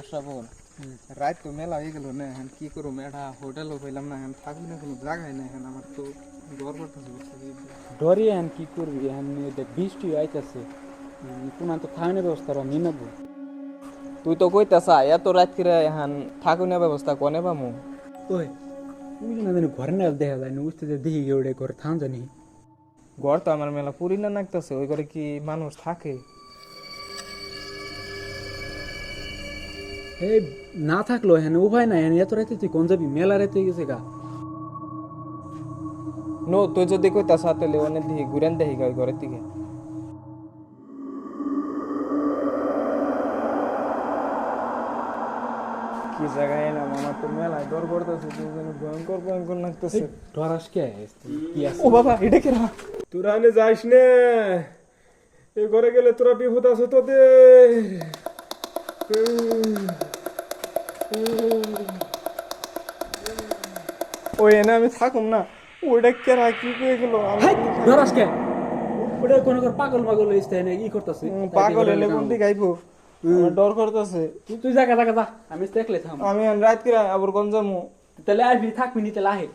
আশরাফুল রাত তো মেলা হয়ে গেল না এখন কি করব এটা হোটেলও পেলাম না এখন থাকবি না কোনো জায়গায় না এখন আমার তো ডর করতেছে ডরি এখন কি করবি দেখ বৃষ্টি আইতাছে। কোন তো খাওয়ানোর ব্যবস্থা নিয়ে নেব। তুই তো কইতাছা এত রাত করে এখন থাকুনের ব্যবস্থা কোনে পামু ওই তুই না জানি ঘরে না দেখা যায় না বুঝতে যে দেখি গিয়ে ওটা ঘরে থাম জানি। ঘর তো আমার মেলা পুরি না নাকতেছে ওই করে কি মানুষ থাকে? এই না থাকল হ্যাঁ উপায় নাই এত রাতে তুই কোন যাবি? মেলা রাতে গেছে গা। নো তুই যদি কইতাছা তাহলে অনেক দিকে ঘুরেন দেখি গা ঘরের দিকে। কি জায়গায় এলাম? আমার তো মেলায় ডর করতেছে তুই যেন ভয়ঙ্কর ভয়ঙ্কর লাগতেছে। ডরাস কে? কি আছে? ও বাবা এটা কি রা তোরা আনে যাইস নে? এ ঘরে গেলে তোরা বিপদ আছে তোদের। ওই এনে আমি থাকুম না। ওইটা কেরা কি কয়ে গেল? কে ওটা কোন পাগল হইছে না ই করতেছে। পাগল হলে কোন দিকে আইবো? ডর করতেছে। তুই তুই জায়গা জায়গা যা। আমি দেখলে থাম। আমি রাত করে আবার কোন যাব তাহলে আসবি থাকবি নি তাহলে আহে।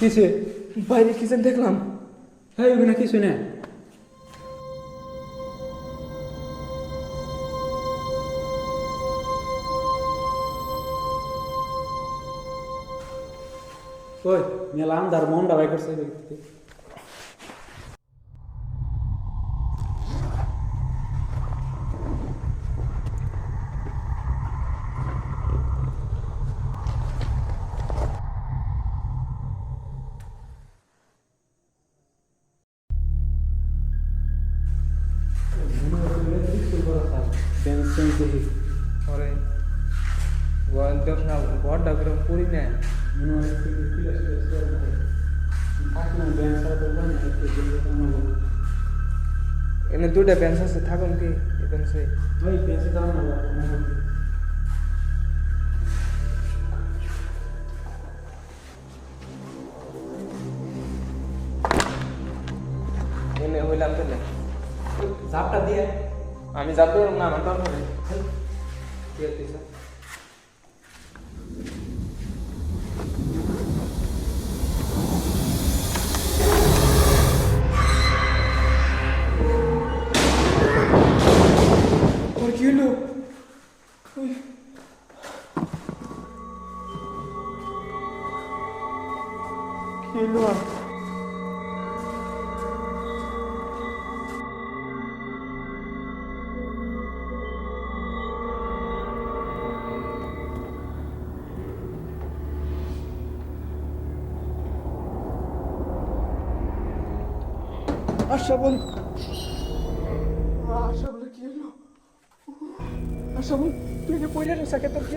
কিসে বাইরে কি যেন দেখলাম হ্যাঁ ওখানে কিছু না ওই মেলা আন্দার মনটা বাই করছে sensitive. Orang gua terus nak buat dah kerja puri ni. Mana ada pilih sesuatu. Aku nak biasa berbuat ni kerja kita mana. Ini tu dah biasa setahun kau mungkin itu sih. Baik biasa dah mana. Ini hulam tu lah. Zapta dia. आम्ही जातो ना म्हणतो sir Kilo. Kilo. আশা বল। আশা বলে কি হলো? আশা বল, তুই যে পয়লা রসা কে তোর কি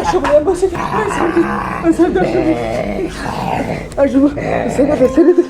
আশা বলে বসে আশা বল আশা বল ছেড়ে দে